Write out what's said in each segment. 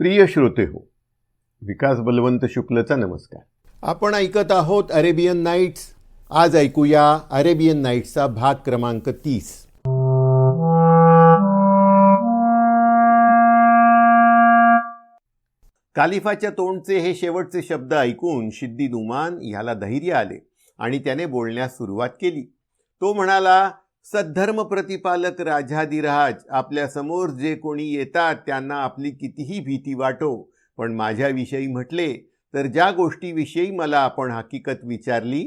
प्रिय श्रोते हो विकास बलवंत शुक्लचा नमस्कार. आपण ऐकत आहोत अरेबियन नाईट्स. आज ऐकूया अरेबियन नाईट्सचा भाग क्रमांक तीस. कालिफाच्या तोंडचे हे शेवटचे शब्द ऐकून शिद्दी नुमान ह्याला धैर्य आले आणि त्याने बोलण्यास सुरुवात केली. तो म्हणाला सद्धर्म प्रतिपालक राजाधिराज आपल्यासमोर जे कोणी येतात त्यांना आपली कितीही भीती वाटो. पण माझ्याविषयी म्हटले तर ज्या गोष्टीविषयी मला आपण हकीकत विचारली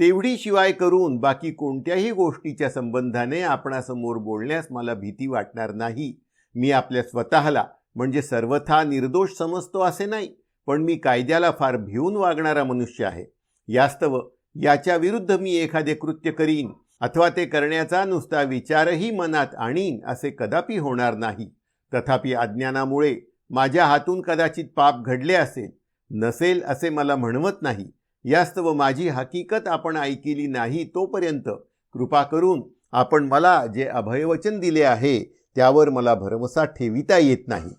तेवढी शिवाय करून बाकी कोणत्याही गोष्टीच्या संबंधाने आपणासमोर बोलण्यास मला भीती वाटणार नाही. मी आपल्या स्वतःला म्हणजे सर्वथा निर्दोष समजतो असे नाही पण मी कायद्याला फार भिवून वागणारा मनुष्य आहे. यास्तव याच्या विरुद्ध मी एखादे कृत्य करीन. अथवा ते करण्याचा नुसता विचारही मनात आणीन असे कदापि होणार नाही. तथापि अज्ञानामुळे माझ्या हातून कदाचित पाप घडले असेल नसेल असे मला म्हणवत नाही. यास्तव माझी हकीकत आपण ऐकिली नाही तोपर्यंत कृपा करून आपण मला जे अभयवचन दिले आहे त्यावर मला भरवसा ठेविता येत नाही.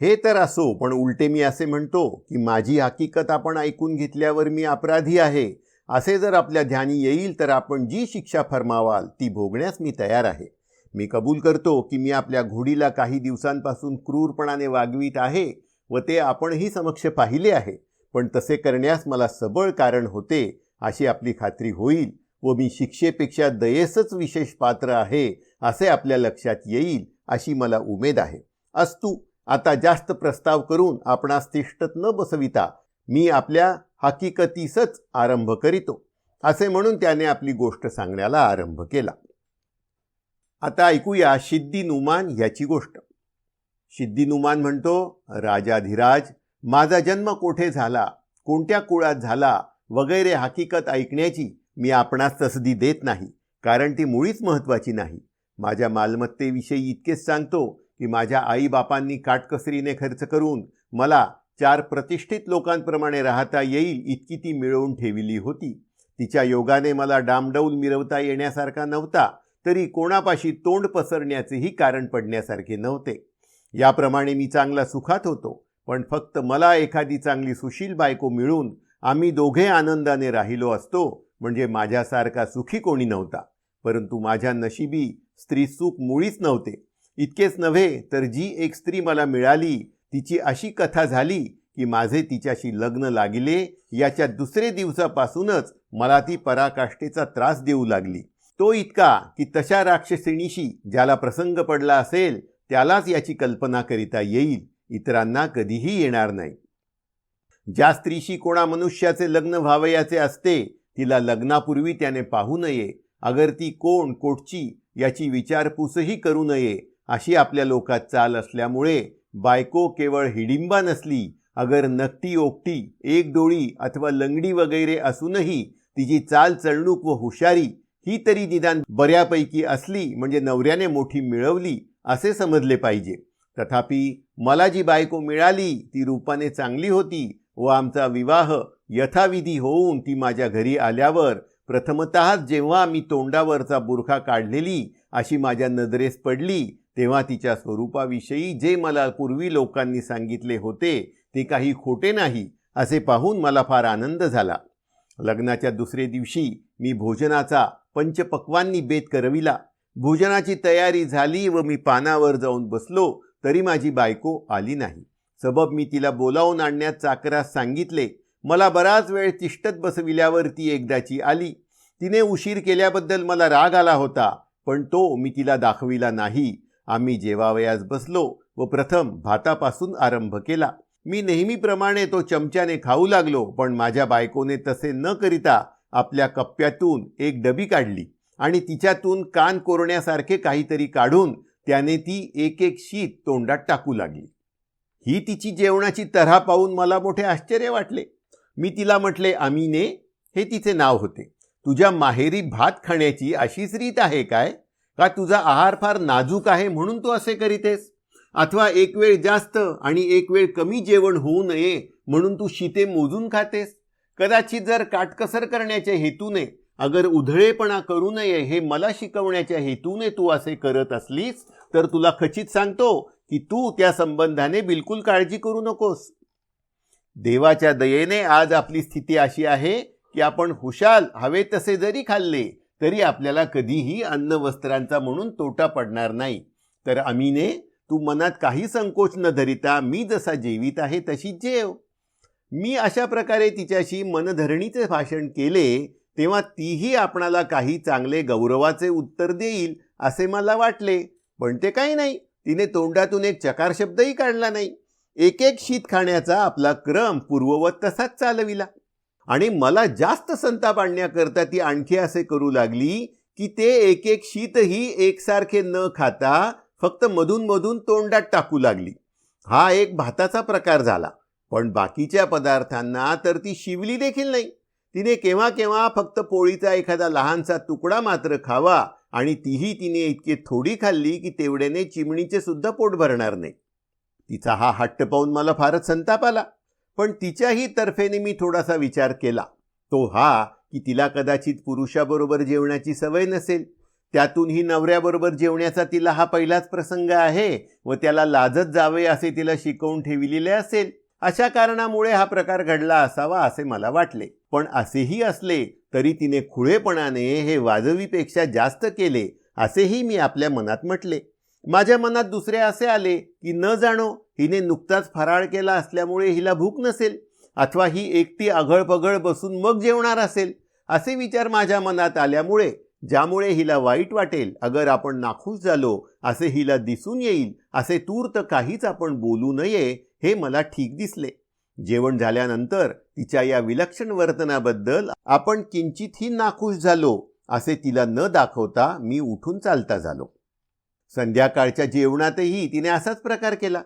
हे तर असो पण उलटे मी असे म्हणतो की माझी हकीकत आपण ऐकून घेतल्यावर मी अपराधी आहे. असे जर आपल्या ध्यानी येईल तर आपण जी शिक्षा फरमावाल ती भोगण्यास मी तयार आहे. मी कबूल करतो की मी आपल्या घोडीला काही दिवसांपासून क्रूरपणाने वागवीत आहे व ते आपणही समक्ष पाहिले आहे. पण तसे करण्यास मला सबळ कारण होते अशी आपली खात्री होईल व मी शिक्षेपेक्षा दयेसच विशेष पात्र आहे असे आपल्या लक्षात येईल अशी मला उमेद आहे. अस्तू आता जास्त प्रस्ताव करून आपणास तिष्ठत न बसविता मी आपल्या हकीकतीसच आरंभ करीतो. असे म्हणून त्याने आपली गोष्ट सांगण्याला आरंभ केला. आता ऐकूया शिद्दी नुमान ह्याची गोष्ट. शिद्दी नुमान म्हणतो राजाधिराज माझा जन्म कोठे झाला? कोणत्या कुळात झाला? वगैरे हकीकत ऐकण्याची मी आपणास तसदी देत नाही कारण ती मुळीच महत्त्वाची नाही. माझ्या मालमत्तेविषयी इतकेच सांगतो की माझ्या आईबापांनी काटकसरीने खर्च करून मला चार प्रतिष्ठित लोकांप्रमाणे राहता येईल इतकी ती मिळवून ठेविली होती. तिच्या योगाने मला डामडौल मिरवता येण्यासारखा नव्हता तरी कोणापाशी तोंड पसरण्याचेही कारण पडण्यासारखे नव्हते. याप्रमाणे मी चांगला सुखात होतो पण फक्त मला एखादी चांगली सुशील बायको मिळून आम्ही दोघे आनंदाने राहिलो असतो म्हणजे माझ्यासारखा सुखी कोणी नव्हता. परंतु माझ्या नशिबी स्त्री सुख मुळीच नव्हते. इतकेच नव्हे तर जी एक स्त्री मला मिळाली तिची अशी कथा झाली की माझे तिच्याशी लग्न लागले याच्या दुसरे दिवसापासूनच मला ती पराकाष्ठेचा त्रास देऊ लागली. तो इतका की तशा राक्षसिणीशी ज्याला प्रसंग पडला असेल त्यालाच याची कल्पना करिता येईल इतरांना कधीही येणार नाही. ज्या स्त्रीशी कोणा मनुष्याचे लग्न व्हावयाचे असते तिला लग्नापूर्वी त्याने पाहू नये अगर ती कोण कोटची याची विचारपूसही करू नये अशी आपल्या लोकात चाल असल्यामुळे बायको केवळ हिडिंबा नसली अगर नकटी ओकटी एक डोळी अथवा लंगडी वगैरे असूनही तिची चाल चळणूक व हुशारी ही तरी निदान बऱ्यापैकी असली म्हणजे नवऱ्याने मोठी मिळवली असे समजले पाहिजे. तथापि मला जी बायको मिळाली ती रूपाने चांगली होती व आमचा विवाह यथाविधी होऊन ती माझ्या घरी आल्यावर प्रथमतः जेव्हा मी तोंडावरचा बुरखा काढलेली अशी माझ्या नजरेस पडली तेव्हा तिच्या स्वरूपाविषयी जे मला पूर्वी लोकांनी सांगितले होते ते काही खोटे नाही असे पाहून मला फार आनंद झाला. लग्नाच्या दुसरे दिवशी मी भोजनाचा पंचपक्वांनी बेत करविला. भोजनाची तयारी झाली व मी पानावर जाऊन बसलो तरी माझी बायको आली नाही. सबब मी तिला बोलावून आणण्यात चाकरास सांगितले. मला बराच वेळ तिष्ठत बसविल्यावर ती एकदाची आली. तिने उशीर केल्याबद्दल मला राग आला होता पण तो मी तिला दाखविला नाही. आम्ही जेवावयास बसलो व प्रथम भातापासून आरंभ केला. मी नेहमीप्रमाणे तो चमच्याने खाऊ लागलो पण माझ्या बायकोने तसे न करिता आपल्या कप्प्यातून एक डबी काढली आणि तिच्यातून कान कोरण्यासारखे काहीतरी काढून त्याने ती एक एक शीत तोंडात टाकू लागली. ही तिची जेवणाची तऱ्हा पाहून मला मोठे आश्चर्य वाटले. मी तिला म्हटले अमीने हे तिचे नाव होते. तुझ्या माहेरी भात खाण्याची अशीच रीत आहे काय? का तुझा आहार फार नाजूक आहे म्हणून तू असे करीतेस? अथवा एक वेळ जास्त आणि एक वेळ कमी जेवण होऊ नये म्हणून तू शिते मोजून खातेस? कदाचित जर काटकसर करण्याच्या हेतूने अगर उधळेपणा करू नये हे मला शिकवण्याच्या हेतूने तू असे करत असलीस तर तुला खचित सांगतो की तू त्या संबंधाने बिलकुल काळजी करू नकोस. देवाच्या दयेने आज आपली स्थिती अशी आहे की आपण हुशाल हवे तसे जरी खाल्ले तरी आपल्याला कधीही अन्न वस्त्रांचा म्हणून तोटा पडणार नाही. तर अमीने तू मनात काही संकोच न धरिता मी जसा जेवित आहे तशी जेव. मी अशा प्रकारे तिच्याशी मनधरणीचे भाषण केले तेव्हा तीही आपणाला काही चांगले गौरवाचे उत्तर देईल असे मला वाटले. पण ते काही नाही. तिने तोंडातून एक चकार शब्दही काढला नाही. एक एक शीत खाण्याचा आपला क्रम पूर्ववत तसाच चालविला. आणि मला जास्त संताप आणण्याकरता ती आणखी असे करू लागली की ते एक एक शीतही एकसारखे न खाता फक्त मधून मधून तोंडात टाकू लागली. हा एक भाताचा प्रकार झाला. पण बाकीच्या पदार्थांना तर ती शिवली देखील नाही. तिने केव्हा केव्हा फक्त पोळीचा एखादा लहानसा तुकडा मात्र खावा आणि तीही तिने इतकी थोडी खाल्ली की तेवढ्याने चिमणीचे सुद्धा पोट भरणार नाही. तिचा हा हट्ट पाहून मला फारच संताप आला. पण तिच्याही तर्फेने मी थोडासा विचार केला. तो हा की तिला कदाचित पुरुषाबरोबर जेवण्याची सवय नसेल. त्यातूनही नवऱ्याबरोबर जेवण्याचा तिला हा पहिलाच प्रसंग आहे व त्याला लाजत जावे असे तिला शिकवून ठेविलेले असेल. अशा कारणामुळे हा प्रकार घडला असावा असे मला वाटले. पण असेही असले तरी तिने खुळेपणाने हे वाजवीपेक्षा जास्त केले असेही मी आपल्या मनात म्हटले. माझ्या मनात दुसरे असे आले की न जाणो हिने नुकताच फराळ केला असल्यामुळे हिला भूक नसेल अथवा ही एकटी आघळपघळ बसून मग जेवणार असेल असे विचार माझ्या मनात आल्यामुळे ज्यामुळे हिला वाईट वाटेल अगर आपण नाखुश झालो असे हिला दिसून येईल असे तूर्त काहीच आपण बोलू नये हे मला ठीक दिसले. जेवण झाल्यानंतर तिच्या या विलक्षण वर्तनाबद्दल आपण किंचितही नाखुश झालो असे तिला न दाखवता मी उठून चालता झालो. संध्याकाळच्या जेवणातही तिने असाच प्रकार केला.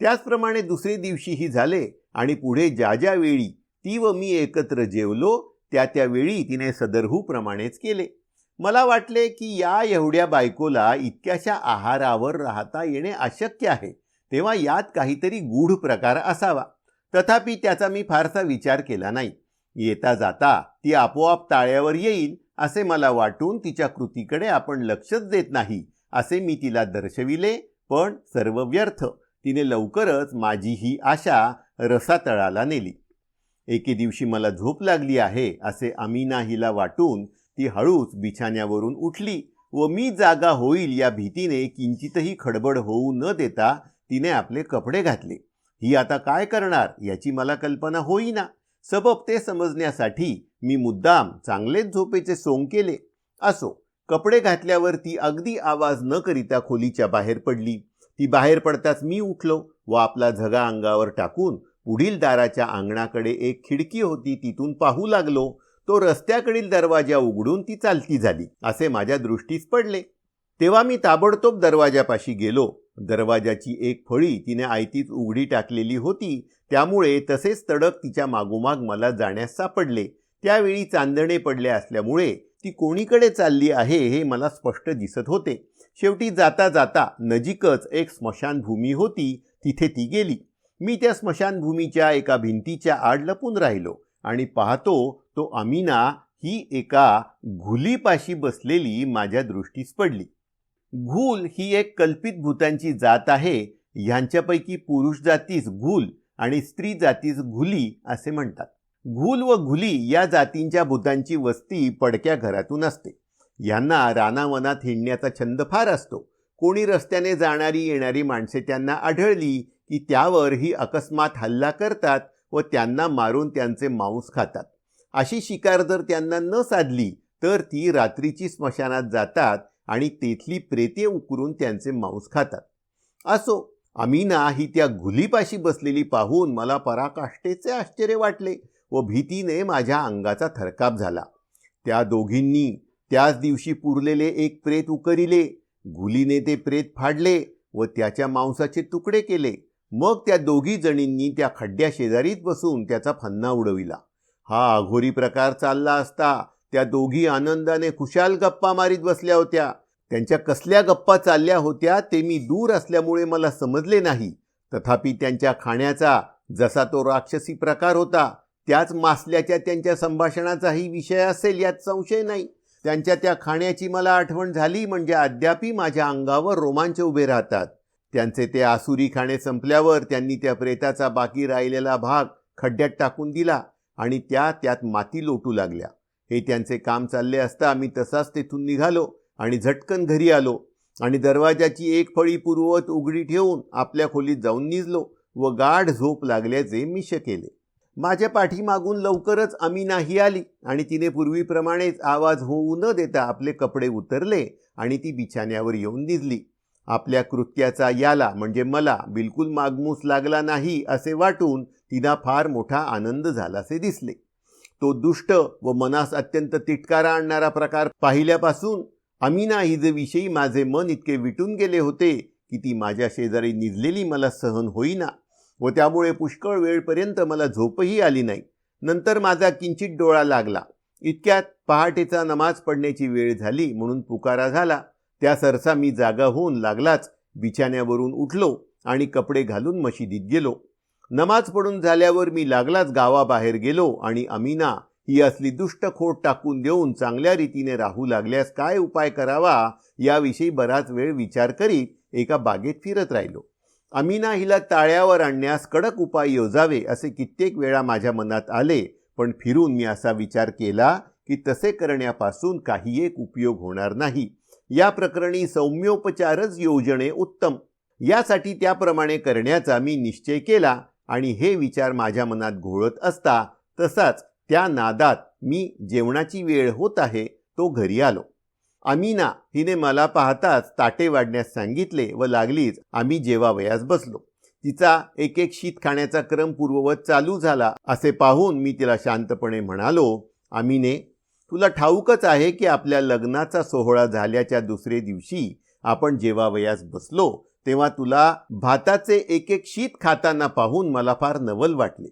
त्याचप्रमाणे दुसरे दिवशीही झाले आणि पुढे ज्या ज्या वेळी ती व मी एकत्र जेवलो त्या त्यावेळी तिने सदरहूप्रमाणेच केले. मला वाटले की या एवढ्या बायकोला इतक्याशा आहारावर राहता येणे अशक्य आहे. तेव्हा यात काहीतरी गूढ प्रकार असावा. तथापि त्याचा मी फारसा विचार केला नाही. येता जाता ती आपोआप ताळ्यावर येईल असे मला वाटून तिच्या कृतीकडे आपण लक्षच देत नाही. असे मी तिला दर्शविले पण सर्व व्यर्थ. तिने लवकरच माझी ही आशा रसातळाला नेली. एके दिवशी मला झोप लागली आहे असे अमीना हिला वाटून ती हळूच बिछाण्यावरून उठली व मी जागा होईल या भीतीने किंचितही खडबड होऊ न देता तिने आपले कपडे घातले. ही आता काय करणार याची मला कल्पना होईना. सबब ते समजण्यासाठी मी मुद्दाम चांगलेच झोपेचे सोंग केले. असो कपडे घातल्यावर ती अगदी आवाज न करिता खोलीच्या बाहेर पडली. ती बाहेर पडताच मी उठलो व आपला झगा अंगावर टाकून पुढील दाराच्या अंगणाकडे एक खिडकी होती तिथून पाहू लागलो. तो रस्त्याकडील दरवाजा उघडून ती चालती झाली असे माझ्या दृष्टीस पडले. तेव्हा मी ताबडतोब दरवाजापाशी गेलो. दरवाजाची एक फळी तिने आयतीच उघडी टाकलेली होती. त्यामुळे तसेच तडक तिच्या मागोमाग मला जाण्यास सापडले. त्यावेळी चांदणे पडले असल्यामुळे ती कोणीकडे चालली आहे हे मला स्पष्ट दिसत होते. शेवटी जाता जाता नजीकच एक स्मशानभूमी होती तिथे ती गेली. मी त्या स्मशानभूमीच्या एका भिंतीच्या आड लपून राहिलो आणि पाहतो तो अमीना ही एका घुलीपाशी बसलेली माझ्या दृष्टीस पडली. घुल ही एक कल्पित भूतांची जात आहे ह्यांच्यापैकी पुरुष जातीस घुल आणि स्त्री जातीस घुली असे म्हणतात. घुल व घुली या जातींच्या भूतांची वस्ती पडक्या घरातून असते. यांना रानावनात हिंडण्याचा छंद फार असतो. कोणी रस्त्याने जाणारी येणारी माणसे त्यांना आढळली की त्यावर ही अकस्मात हल्ला करतात व त्यांना मारून त्यांचे मांस खातात. अशी शिकार जर त्यांना न साधली तर ती रात्रीची स्मशानात जातात आणि तेथली प्रेते उकरून त्यांचे मांस खातात. असो अमीना ही त्या घुलीपाशी बसलेली पाहून मला पराकाष्ठेचे आश्चर्य वाटले. व भीतीने माझ्या अंगाचा थरकाप झाला. त्या दोघींनी त्याच दिवशी पुरलेले एक प्रेत उकरिले गुलीने ते प्रेत फाडले व त्याच्या मांसाचे तुकडे केले. मग त्या दोघी जणींनी त्या खड्ड्या शेजारीत बसून त्याचा फन्ना उडविला. हा अघोरी प्रकार चालला असता त्या दोघी आनंदाने खुशाल गप्पा मारीत बसल्या होत्या. त्यांच्या कसल्या गप्पा चालल्या होत्या ते मी दूर असल्यामुळे मला समजले नाही. तथापि त्यांच्या खाण्याचा जसा तो राक्षसी प्रकार होता त्याच मासल्याच्या त्यांच्या संभाषणाचाही विषय असेल यात संशय नाही. त्यांच्या त्या खाण्याची मला आठवण झाली म्हणजे अद्यापी माझ्या अंगावर रोमांच उभे राहतात. त्यांचे ते आसुरी खाणे संपल्यावर त्यांनी त्या प्रेताचा बाकी राहिलेला भाग खड्ड्यात टाकून दिला आणि त्या त्यात माती लोटू लागल्या. हे त्यांचे काम चालले असता आम्ही तसाच तेथून निघालो आणि झटकन घरी आलो आणि दरवाजाची एक फळी पूर्ववत उघडी ठेवून आपल्या खोलीत जाऊन निजलो व गाढ झोप लागल्याचे मिश्य केले. माझ्या पाठीमागून लवकरच अमीनाही आली आणि तिने पूर्वीप्रमाणेच आवाज होऊ न देता आपले कपडे उतरले आणि ती बिछाण्यावर येऊन दिसली. आपल्या कृत्याचा याला म्हणजे मला बिलकुल मागमूस लागला नाही असे वाटून तिला फार मोठा आनंद झालासे दिसले. तो दुष्ट व मनास अत्यंत तिटकारा आणणारा प्रकार पाहिल्यापासून अमीना हिजविषयी माझे मन इतके विटून गेले होते की ती माझ्या शेजारी निजलेली मला सहन होईना. व त्यामुळे पुष्कळ वेळपर्यंत मला झोपही आली नाही. नंतर माझा किंचित डोळा लागला. इतक्यात पहाटेचा नमाज पडण्याची वेळ झाली म्हणून पुकारा झाला. त्या सरसा मी जागा होऊन लागलाच. बिछाण्यावरून उठलो आणि कपडे घालून मशिदीत गेलो. नमाज पडून झाल्यावर मी लागलाच गावाबाहेर गेलो आणि अमीना ही असली दुष्ट खोट टाकून देऊन चांगल्या रीतीने राहू लागल्यास काय उपाय करावा याविषयी बराच वेळ विचार करीत एका बागेत फिरत राहिलो. अमीना हिला ताळ्यावर आणण्यास कडक उपाय योजावे असे कित्येक वेळा माझ्या मनात आले पण फिरून मी असा विचार केला की तसे करण्यापासून काही एक उपयोग होणार नाही. या प्रकरणी सौम्योपचारच योजणे उत्तम. यासाठी त्याप्रमाणे करण्याचा मी निश्चय केला आणि हे विचार माझ्या मनात घोळत असता तसाच त्या नादात मी जेवणाची वेळ होत आहे तो घरी आलो. अमीना हिने मला पाहताच ताटे वाढण्यास सांगितले व लागलीच आम्ही जेवावयास बसलो. तिचा एक एक शीत खाण्याचा क्रम पूर्ववत चालू झाला असे पाहून मी तिला शांतपणे म्हणालो आमीने तुला ठाऊकच आहे की आपल्या लग्नाचा सोहळा झाल्याच्या दुसरे दिवशी आपण जेवावयास बसलो तेव्हा तुला भाताचे एक एक शीत खाताना पाहून मला फार नवल वाटले.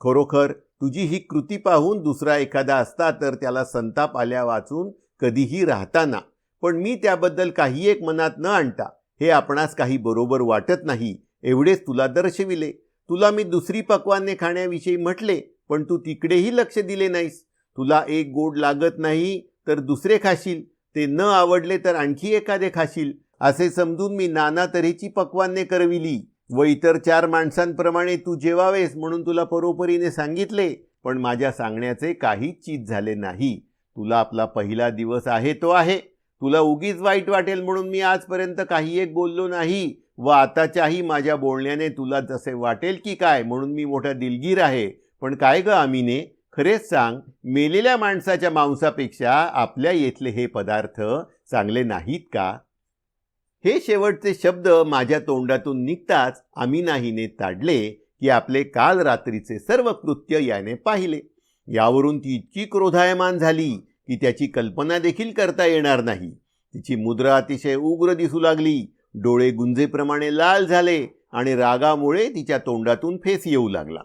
खरोखर तुझी ही कृती पाहून दुसरा एखादा असता तर त्याला संताप आल्या वाचून कधीही राहताना. पण मी त्याबद्दल काही एक मनात न आणता हे आपणास काही बरोबर वाटत नाही एवढेच तुला दर्शविले. तुला मी दुसरी पक्वाने खाण्याविषयी म्हटले पण तू तिकडेही लक्ष दिले नाहीस. तुला एक गोड लागत नाही तर दुसरे खाशील. ते न आवडले तर आणखी एखादे खाशील. असे समजून मी नाना तऱ्हेची पक्वाने करविली. व इतर चार माणसांप्रमाणे तू जेवावेस म्हणून तुला परोपरीने सांगितले पण माझ्या सांगण्याचे काहीच चीज झाले नाही. तुला आपला पहिला दिवस आहे तो आहे. तुला उगीच वाईट वाटेल म्हणून मी आजपर्यंत काही एक बोललो नाही. व आताच्याही माझ्या बोलण्याने तुला जसे वाटेल की काय म्हणून मी मोठा दिलगीर आहे. पण काय गं आमीने खरेच सांग मेलेल्या माणसाच्या मांसापेक्षा आपल्या येथले हे पदार्थ चांगले नाहीत का? हे शेवटचे शब्द माझ्या तोंडातून निघताच अमीनाहीने ताडले की आपले काल रात्रीचे सर्व कृत्य याने पाहिले. यावरून ती इतकी क्रोधायमान झाली. की त्याची कल्पना देखील करता येणार नाही. तिची मुद्रा अतिशय उग्र दिसू लागली. डोळे गुंजेप्रमाणे लाल झाले आणि रागामुळे तिच्या तोंडातून फेस येऊ लागला.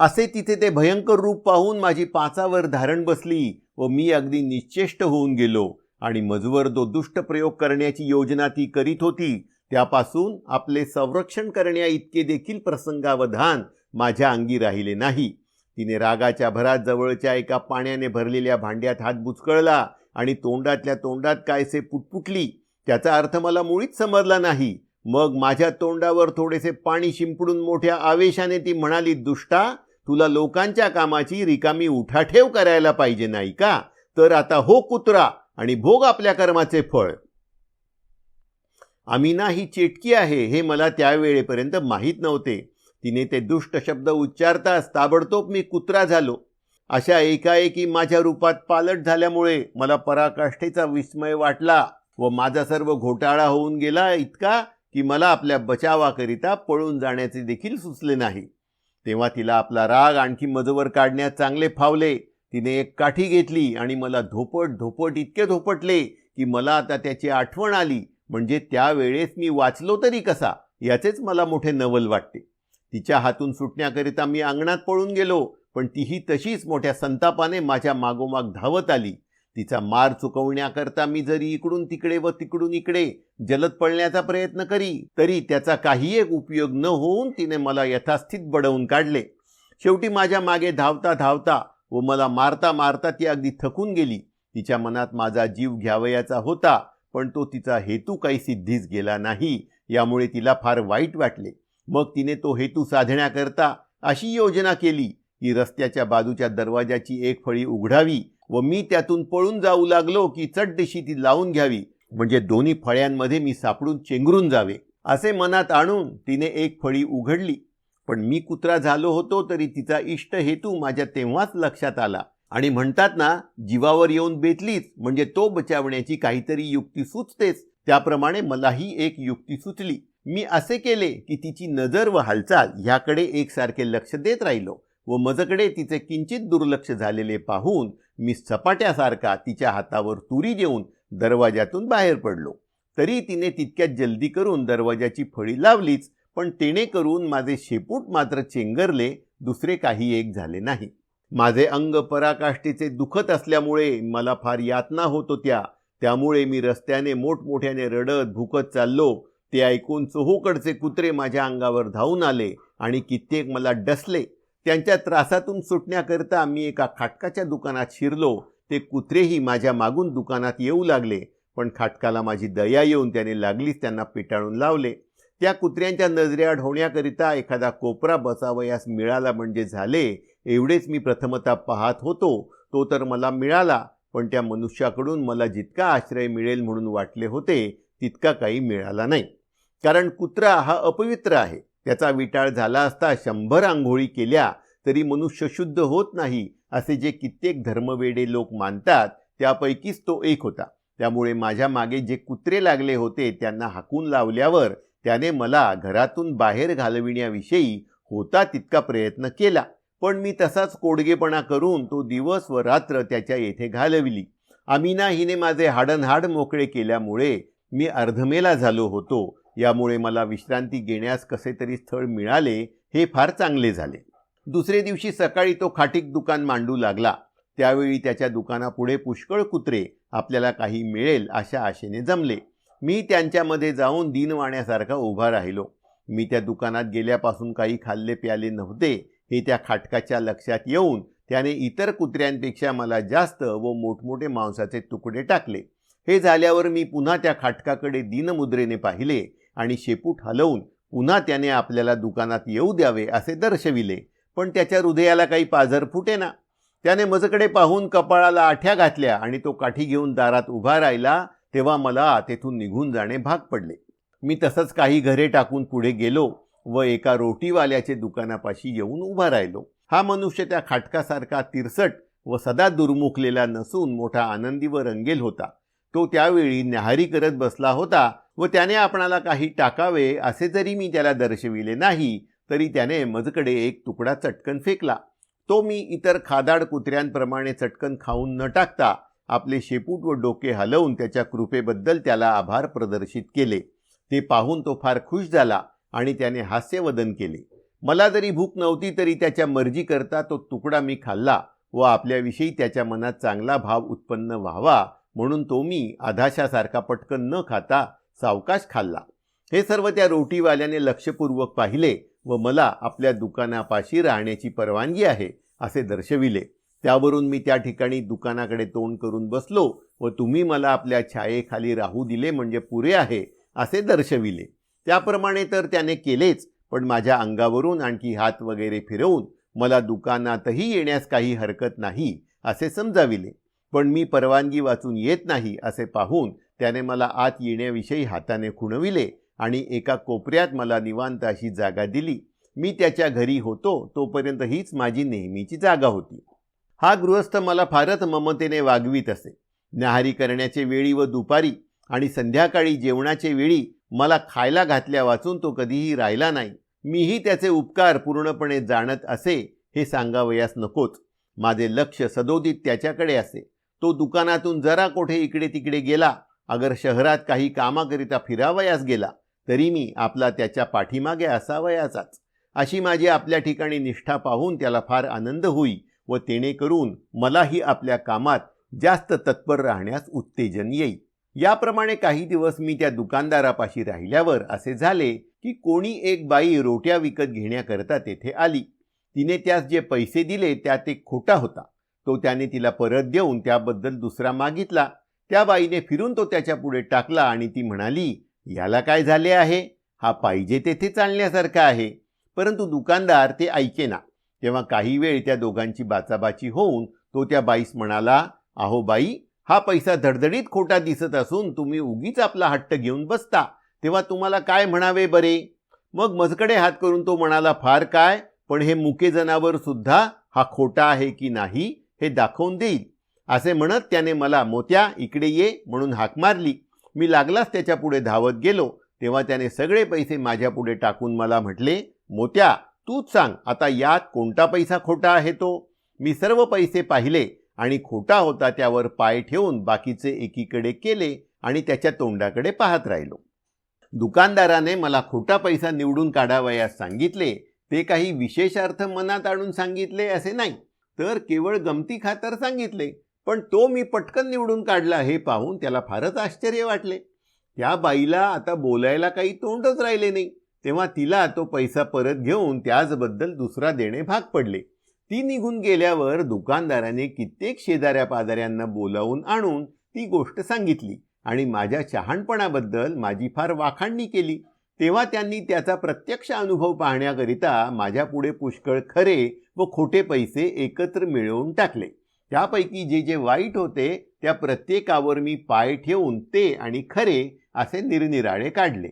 असे तिथे ते भयंकर रूप पाहून माझी पाचावर धारण बसली व मी अगदी निश्चेष्ट होऊन गेलो आणि मजवर जो दुष्ट प्रयोग करण्याची योजना ती करीत होती त्यापासून आपले संरक्षण करण्या इतके देखील प्रसंगावधान माझ्या अंगी राहिले नाही. तिने रागाच्या भरात जवळच्या एका पाण्याने भरलेल्या भांड्यात हात बुचकळला आणि तोंडातल्या तोंडात कायसे पुटपुटली. त्याचा अर्थ मला मुळीच समजला नाही. मग माझ्या तोंडावर थोडेसे पाणी शिंपडून मोठ्या आवेशाने ती म्हणाली दुष्टा तुला लोकांच्या कामाची रिकामी उठाठेव करायला पाहिजे नाही का? तर आता हो कुत्रा आणि भोग आपल्या कर्माचे फळ. अमीना ही चेटकी आहे हे मला त्यावेळेपर्यंत माहीत नव्हते. तिने ते दुष्ट शब्द उच्चारताच ताबडतोब मी कुत्रा झालो. अशा एकाएकी माझ्या रूपात पालट झाल्यामुळे मला पराकाष्ठेचा विस्मय वाटला व माझा सर्व घोटाळा होऊन गेला इतका की मला आपल्या बचावाकरिता पळून जाण्याचे देखील सुचले नाही. तेव्हा तिला आपला राग आणखी मजवर काढण्यात चांगले फावले. तिने एक काठी घेतली आणि मला धोपट धोपट इतके धोपटले की मला आता त्याची आठवण आली. म्हणजे त्यावेळेस मी वाचलो तरी कसा? याचेच मला मोठे नवल वाटते. तिच्या हातून सुटण्याकरिता मी अंगणात पळून गेलो पण तीही तशीच मोठ्या संतापाने माझ्या मागोमाग धावत आली. तिचा मार चुकवण्याकरता मी जरी इकडून तिकडे व तिकडून इकडे जलद पळण्याचा प्रयत्न करी तरी त्याचा काही एक उपयोग न होऊन तिने मला यथास्थित बडवून काढले. शेवटी माझ्या मागे धावता धावता व मला मारता मारता ती अगदी थकून गेली. तिच्या मनात माझा जीव घ्यावयाचा होता पण तो तिचा हेतू काही सिद्धीच गेला नाही यामुळे तिला फार वाईट वाटले. मग तिने तो हेतू साधण्याकरता अशी योजना केली की रस्त्याच्या बाजूच्या दरवाजाची एक फळी उघडावी व मी त्यातून पळून जाऊ लागलो की चटदिशी ती लावून घ्यावी. म्हणजे दोन्ही फळ्यांमध्ये मी सापडून चेंगरून जावे असे मनात आणून तिने एक फळी उघडली. पण मी कुत्रा झालो होतो तरी तिचा इष्ट हेतू माझ्या तेव्हाच लक्षात आला. आणि म्हणतात ना जीवावर येऊन बेतलीच म्हणजे तो बचावण्याची काहीतरी युक्ती सुचतेच. त्याप्रमाणे मलाही एक युक्ती सुचली. मी असे केले की तिची नजर व हालचाल ह्याकडे एकसारखे लक्ष देत राहिलो व मजकडे तिचे किंचित दुर्लक्ष झालेले पाहून मी सपाट्यासारखा तिच्या हातावर तुरी देऊन दरवाजातून बाहेर पडलो. तरी तिने तितक्यात जल्दी करून दरवाजाची फळी लावलीच पण तेणे करून माझे शेपूट मात्र चेंगरले दुसरे काही एक झाले नाही. माझे अंग पराकाष्ठेचे दुखत असल्यामुळे मला फार यातना होत होत्या. त्यामुळे मी रस्त्याने मोठमोठ्याने रडत भुकत चाललो. ते ऐकून चोहूकडचे कुत्रे माझ्या अंगावर धावून आले आणि कित्येक मला डसले. त्यांच्या त्रासातून सुटण्याकरिता मी एका खाटकाच्या दुकानात शिरलो. ते कुत्रेही माझ्या मागून दुकानात येऊ लागले पण खाटकाला माझी दया येऊन त्याने लागलीच त्यांना पिटाळून लावले. त्या कुत्र्यांच्या नजरेआड होण्याकरिता एखादा कोपरा बसावयास मिळाला म्हणजे झाले. एवढेच मी प्रथमतः पाहत होतो. तो तर मला मिळाला पण त्या मनुष्याकडून मला जितका आश्रय मिळेल म्हणून वाटले होते तितका काही मिळाला नाही. कारण कुत्रा हा अपवित्र आहे. त्याचा विटाळ झाला असता शंभर आंघोळी केल्या तरी मनुष्य शुद्ध होत नाही असे जे कित्येक धर्मवेडे लोक मानतात त्यापैकीच तो एक होता. त्यामुळे माझ्या मागे जे कुत्रे लागले होते त्यांना हाकून लावल्यावर त्याने मला घरातून बाहेर घालविण्याविषयी होता तितका प्रयत्न केला. पण मी तसाच कोडगेपणा करून तो दिवस व रात्र त्याच्या येथे घालविली. अमीना हिने माझे हाडनहाड मोकळे केल्यामुळे मी अर्धमेला झालो होतो. यामुळे मला विश्रांती घेण्यास कसे तरी स्थळ मिळाले हे फार चांगले झाले. दुसरे दिवशी सकाळी तो खाटीक दुकान मांडू लागला. त्यावेळी त्याच्या दुकानापुढे पुष्कळ कुत्रे आपल्याला काही मिळेल अशा आशेने जमले. मी त्यांच्यामध्ये जाऊन दिनवाण्यासारखा उभा राहिलो. मी त्या दुकानात गेल्यापासून काही खाल्ले प्याले नव्हते. हे त्या खाटकाच्या लक्षात येऊन त्याने इतर कुत्र्यांपेक्षा मला जास्त व मोठमोठे मांसाचे तुकडे टाकले. हे झाल्यावर मी पुन्हा त्या खाटकाकडे दिनमुद्रेने पाहिले. आणि शेपूट हलवून पुन्हा त्याने आपल्याला दुकानात येऊ द्यावे असे दर्शविले. पण त्याच्या हृदयाला काही पाझर फुटेना. त्याने मजकडे पाहून कपाळाला आठ्या घातल्या आणि तो काठी घेऊन दारात उभा राहिला तेव्हा मला तेथून निघून जाणे भाग पडले. मी तसंच काही घरे टाकून पुढे गेलो व एका रोटीवाल्याचे दुकानापाशी येऊन उभा राहिलो. हा मनुष्य त्या खाटकासारखा तिरसट व सदा दुर्मुखलेला नसून मोठा आनंदी व रंगेल होता. तो त्यावेळी न्याहारी करत बसला होता व त्याने आपणाला काही टाकावे असे जरी मी त्याला दर्शविले नाही तरी त्याने मजकडे एक तुकडा चटकन फेकला. तो मी इतर खादाड कुत्र्यांप्रमाणे चटकन खाऊन न टाकता आपले शेपूट व डोके हलवून त्याच्या कृपेबद्दल त्याला आभार प्रदर्शित केले. ते पाहून तो फार खुश झाला आणि त्याने हास्यवदन केले. मला जरी भूक नव्हती तरी त्याच्या मर्जी करता तो तुकडा मी खाल्ला व आपल्याविषयी त्याच्या मनात चांगला भाव उत्पन्न व्हावा म्हणून तो मी आधाशासारखा पटकन न खाता सावकाश खाल्ला. हे सर्व त्या रोटीवाल्याने लक्षपूर्वक पाहिले व मला आपल्या दुकानापाशी राहण्याची परवानगी आहे असे दर्शविले. त्यावरून मी त्या ठिकाणी दुकानाकडे तोंड करून बसलो व तुम्ही मला आपल्या छायेखाली राहू दिले म्हणजे पुरे आहे असे दर्शविले. त्याप्रमाणे तर त्याने केलेच पण माझ्या अंगावरून आणखी हात वगैरे फिरवून मला दुकानातही येण्यास काही हरकत नाही असे समजाविले. पण मी परवानगी वाचून येत नाही असे पाहून त्याने मला आत येण्याविषयी हाताने खुणविले आणि एका कोपऱ्यात मला निवांत अशी जागा दिली. मी त्याच्या घरी होतो तोपर्यंत हीच माझी नेहमीची जागा होती. हा गृहस्थ मला फारच ममतेने वागवीत असे. न्याहारी करण्याचे वेळी व दुपारी आणि संध्याकाळी जेवणाचे वेळी मला खायला घातल्या वाचून तो कधीही राहिला नाही. मीही त्याचे उपकार पूर्णपणे जाणत असे हे सांगावयास नकोच. माझे लक्ष सदोदित त्याच्याकडे असे. तो दुकानातून जरा कोठे इकडे तिकडे गेला अगर शहरात काही कामाकरिता फिरावयास गेला तरी मी आपला त्याच्या पाठीमागे असावयाचाच. अशी माझी आपल्या ठिकाणी निष्ठा पाहून त्याला फार आनंद होई व तेणे करून मलाही आपल्या कामात जास्त तत्पर राहण्यास उत्तेजन येईल याप्रमाणे काही दिवस मी त्या दुकानदारापाशी राहिल्यावर असे झाले की कोणी एक बाई रोट्या विकत घेण्याकरता तेथे आली. तिने त्यास जे पैसे दिले त्यात एक खोटा होता. तो त्याने तिला परत देऊन त्याबद्दल दुसरा मागितला. त्या बाईने फिरून तो त्याच्या पुढे टाकला आणि ती म्हणाली याला काय झाले आहे? हा पाहिजे तेथे चालण्यासारखा आहे. परंतु दुकानदार ते ऐकेना. तेव्हा काही वेळ त्या दोघांची बाचाबाची होऊन तो त्या बाईस म्हणाला अहो बाई हा पैसा धडधडीत खोटा दिसत असून तुम्ही उगीच आपला हट्ट घेऊन बसता. तेव्हा तुम्हाला काय म्हणावे बरे? मग मजकडे हात करून तो म्हणाला फार काय? पण हे मुके जनावर सुद्धा हा खोटा आहे की नाही हे दाखवून देईल. असे म्हणत त्याने मला मोत्या इकडे ये म्हणून हाक मारली. मी लागलाच त्याच्या पुढे धावत गेलो. तेव्हा त्याने सगळे पैसे माझ्या पुढे टाकून मला म्हटले मोत्या तूच सांग आता यात कोणता पैसा खोटा आहे तो? मी सर्व पैसे पाहिले आणि खोटा होता त्यावर पाय ठेवून बाकीचे एकीकडे केले आणि त्याच्या तोंडाकडे पाहत राहिलो. दुकानदाराने मला खोटा पैसा निवडून काढावयास सांगितले. ते काही विशेष अर्थ मनात आणून सांगितले असे नाही तर केवळ गमती खातर सांगितले. पण तो मी पटकन निवडून काढला हे पाहून त्याला फारच आश्चर्य वाटले. त्या बाईला आता बोलायला काही तोंडच राहिले नाही. तेव्हा तिला तो पैसा परत घेऊन त्याचबद्दल दुसरा देणे भाग पडले. ती निघून गेल्यावर दुकानदाराने कित्येक शेजाऱ्या पाजाऱ्यांना बोलावून आणून ती गोष्ट सांगितली आणि माझ्या शहाणपणाबद्दल माझी फार वाखाणणी केली. तेव्हा त्यांनी त्याचा प्रत्यक्ष अनुभव पाहण्याकरिता माझ्यापुढे पुष्कळ खरे व खोटे पैसे एकत्र मिळवून टाकले. त्यापैकी जे जे वाईट होते त्या प्रत्येकावर मी पाय ठेवून ते आणि खरे असे निरनिराळे काढले.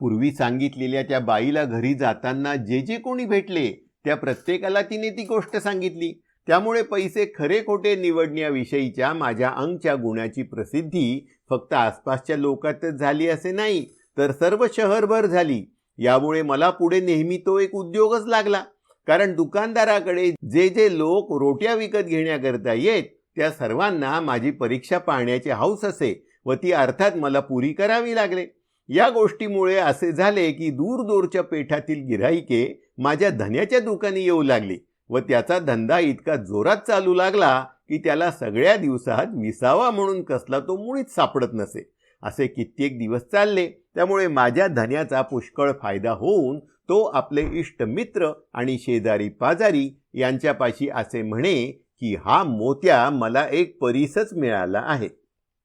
पूर्वी सांगितलेल्या त्या बाईला घरी जाताना जे जे कोणी भेटले त्या प्रत्येकाला तिने ती गोष्ट सांगितली. त्यामुळे पैसे खरे खोटे निवडण्याविषयीच्या माझ्या अंगच्या गुणाची प्रसिद्धी फक्त आसपासच्या लोकातच झाली असे नाही तर सर्व शहरभर झाली. यामुळे मला पुढे नेहमी तो एक उद्योगच लागला. कारण दुकानदाराकडे जे जे लोक रोट्या विकत घेण्याकरता येत त्या सर्वांना माझी परीक्षा पाहण्याचे हौस असे व ती अर्थात मला पुरी करावी लागले. या गोष्टीमुळे असे झाले की दूर दूरच्या पेठातील गिराईके माझ्या धन्याच्या दुकानी येऊ लागली व त्याचा धंदा इतका जोरात चालू लागला की त्याला सगळ्या दिवसात विसावा म्हणून कसला तो मुळीच सापडत नसे. असे कित्येक दिवस चालले त्यामुळे माझ्या धन्याचा पुष्कळ फायदा होऊन तो आपले इष्ट मित्र आणि शेजारी पाजारी यांच्यापाशी असे म्हणे की हा मोत्या मला एक परीसच मिळाला आहे.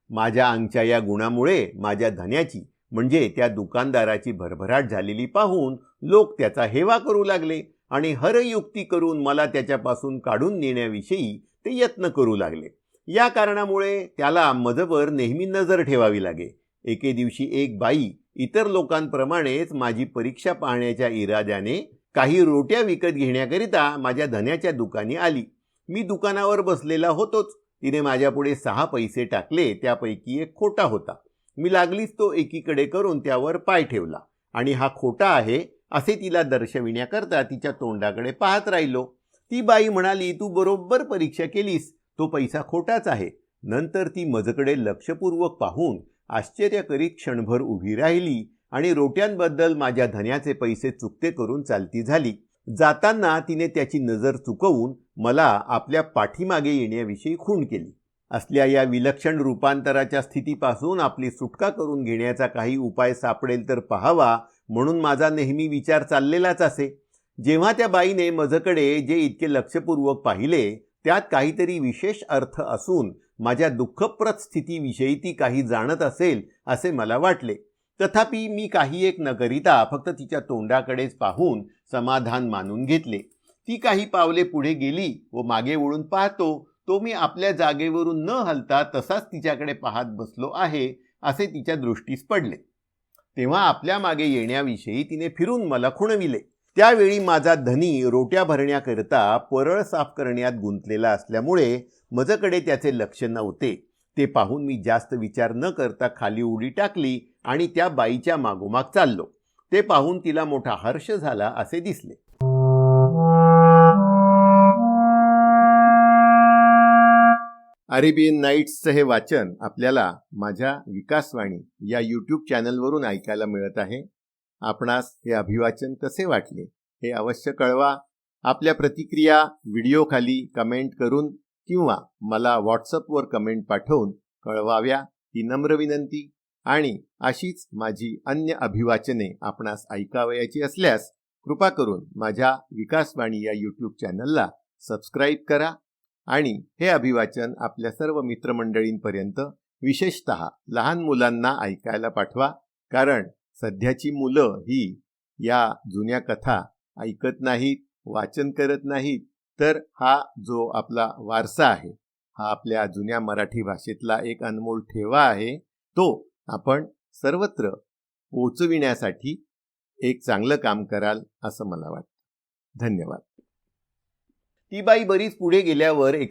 माझ्या अंगच्या या गुणामुळे माझ्या धन्याची म्हणजे त्या दुकानदाराची भरभराट झालेली पाहून लोक त्याचा हेवा करू लागले आणि हरयुक्ती करून मला त्याच्यापासून काढून नेण्याविषयी ते यत्न करू लागले. या कारणामुळे त्याला मजवर नेहमी नजर ठेवावी लागे. एके दिवशी एक बाई इतर लोकांप्रमाणेच माझी परीक्षा पाहण्याच्या इराद्याने काही रोट्या विकत घेण्याकरिता माझ्या धन्याच्या दुकानी आली. मी दुकानावर बसलेला होतोच. तिने माझ्यापुढे सहा पैसे टाकले त्यापैकी एक खोटा होता. मी लागलीच तो एकीकडे करून त्यावर पाय ठेवला. आणि हा खोटा आहे असे तिला दर्शविण्याकरता तिच्या तोंडाकडे पाहत राहिलो. ती बाई म्हणाली तू बरोबर परीक्षा केलीस. तो पैसा खोटाच आहे. नंतर ती मजकडे लक्षपूर्वक पाहून आश्चर्य करीत क्षणभर उभी राहिली आणि रोट्यांबद्दल माझ्या धन्याचे पैसे चुकते करून चालती झाली. जाताना तिने त्याची नजर चुकवून मला आपल्या पाठीमागे येण्याविषयी खूण केली. असल्या या विलक्षण रूपांतराच्या स्थितीपासून आपली सुटका करून घेण्याचा काही उपाय सापडेल तर पहावा म्हणून माझा नेहमी विचार चाललेलाच असे. जेव्हा त्या बाईने मजकडे जे इतके लक्षपूर्वक पाहिले त्यात काहीतरी विशेष अर्थ असून माझ्या दुःखप्रद स्थितीविषयी ती काही जाणत असेल असे मला वाटले. तथापि मी काही एक न करिता फक्त तिच्या तोंडाकडेच पाहून समाधान मानून घेतले. ती काही पावले पुढे गेली व मागे वळून पाहतो तो मी आपल्या जागेवरून न हलता तसाच तिच्याकडे पाहत बसलो आहे असे तिच्या दृष्टीस पडले. तेव्हा आपल्या मागे येण्याविषयी तिने फिरून मला खुणविले. त्यावेळी माझा धनी रोट्या भरण्याकरिता परळ साफ करण्यात गुंतलेला असल्यामुळे मजकडे त्याचे लक्ष नव्हते. ते पाहून मी जास्त विचार न करता खाली उडी टाकली आणि त्या बाईच्या मागोमाग चाललो. ते पाहून तिला मोठा हर्ष झाला असे दिसले. अरेबियन नाईट्सचं हे वाचन आपल्याला माझ्या विकासवाणी या यूट्यूब चॅनलवरून ऐकायला मिळत आहे. आपणास हे अभिवाचन कसे वाटले हे अवश्य कळवा. आपल्या प्रतिक्रिया व्हिडिओखाली कमेंट करून किंवा मला व्हॉट्सअपवर कमेंट पाठवून कळवाव्या ही नम्र विनंती. आणि अशीच माझी अन्य अभिवाचने आपणास ऐकावयाची असल्यास कृपा करून माझ्या विकासवाणी या यूट्यूब चॅनलला सबस्क्राईब करा. आणि हे अभिवाचन आपल्या सर्व मित्रमंडळींपर्यंत विशेषत लहान मुलांना ऐकायला पाठवा. कारण सध्याची मुलं ही या जुन्या कथा ऐकत नाहीत वाचन करत नाहीत तर हा जो आपला वारसा आहे हा आपल्या जुन्या मराठी भाषेतला एक अनमोल ठेवा आहे तो आपण सर्वत्र पोचविण्यासाठी एक चांगलं काम कराल असं मला वाटतं. धन्यवाद. ती बाई बरीच पुढे गेल्यावर एका